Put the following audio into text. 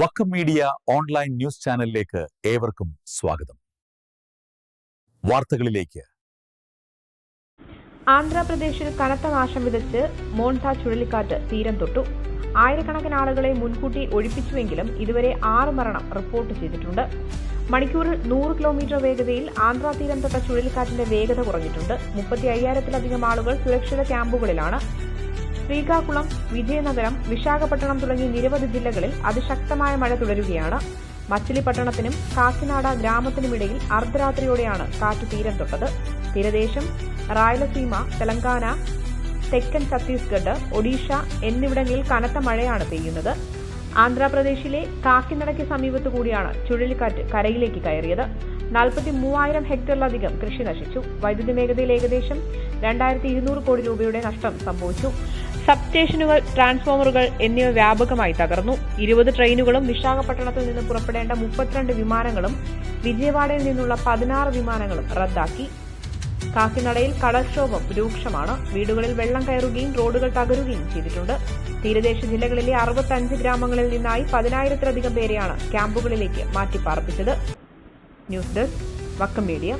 Vakkom media online news ചാനലിലേക്ക് ഏവർക്കും സ്വാഗതം. വാർത്തകളിലേക്ക്. ആന്ധ്രാപ്രദേശിൽ കനത്ത നാശം വിതച്ച് മോൺത ചുഴലിക്കാറ്റ് തീരം തൊട്ടു. ആയിരക്കണക്കിന് ആളുകളെ മുൻകൂട്ടി ഒഴിപ്പിച്ചുവെങ്കിലും ഇതുവരെ ആറ് മരണം റിപ്പോർട്ട് ചെയ്തിട്ടുണ്ട്. മണിക്കൂറിൽ നൂറ് കിലോമീറ്റർ വേഗതയിൽ ആന്ധ്രാ തീരം തൊട്ട ചുഴലിക്കാറ്റിന്റെ വേഗത കുറഞ്ഞിട്ടുണ്ട്. മുപ്പത്തി അയ്യായിരത്തിലധികം ആളുകൾ സുരക്ഷിത ക്യാമ്പുകളിലാണ്. ശ്രീകാകുളം വിജയനഗരം വിശാഖപട്ടണം തുടങ്ങി നിരവധി ജില്ലകളിൽ അതിശക്തമായ മഴ തുടരുകയാണ്. മച്ചിലിപട്ടണത്തിനും കാക്കിനാട ഗ്രാമത്തിനുമിടയിൽ അർദ്ധരാത്രിയോടെയാണ് കാറ്റ് തീരം തൊട്ടത്. തീരദേശം റായലസീമ തെലങ്കാന തെക്കൻ ഛത്തീസ്ഗഡ് ഒഡീഷ എന്നിവിടങ്ങളിൽ കനത്ത മഴയാണ് പെയ്യുന്നത്. ആന്ധ്രാപ്രദേശിലെ കാക്കിനടയ്ക്ക് സമീപത്തുകൂടിയാണ് ചുഴലിക്കാറ്റ് കരയിലേക്ക് കയറിയത്. നാൽപ്പത്തി മൂവായിരം ഹെക്ടറിലധികം കൃഷി നശിച്ചു. വൈദ്യുതി മേഖലയിൽ ഏകദേശം രണ്ടായിരത്തി ഇരുന്നൂറ് കോടി രൂപയുടെ നഷ്ടം സംഭവിച്ചു. സബ് സ്റ്റേഷനുകൾ ട്രാൻസ്ഫോമറുകൾ എന്നിവ വ്യാപകമായി തകർന്നു. ഇരുപത് ട്രെയിനുകളും വിശാഖപട്ടണത്തിൽ നിന്ന് പുറപ്പെടേണ്ട മുപ്പത്തിരണ്ട് വിമാനങ്ങളും വിജയവാഡയിൽ നിന്നുള്ള പതിനാറ് വിമാനങ്ങളും റദ്ദാക്കി. കാക്കിനടയിൽ കടൽക്ഷോഭം രൂക്ഷമാണ്. വീടുകളിൽ വെള്ളം കയറുകയും റോഡുകൾ തകരുകയും ചെയ്തിട്ടുണ്ട്. തീരദേശ ജില്ലകളിലെ അറുപത്തഞ്ച് ഗ്രാമങ്ങളിൽ നിന്നായി പതിനായിരത്തിലധികം പേരെയാണ് ക്യാമ്പുകളിലേക്ക് മാറ്റിപ്പാർപ്പിച്ചത്. News desk Vakkom media.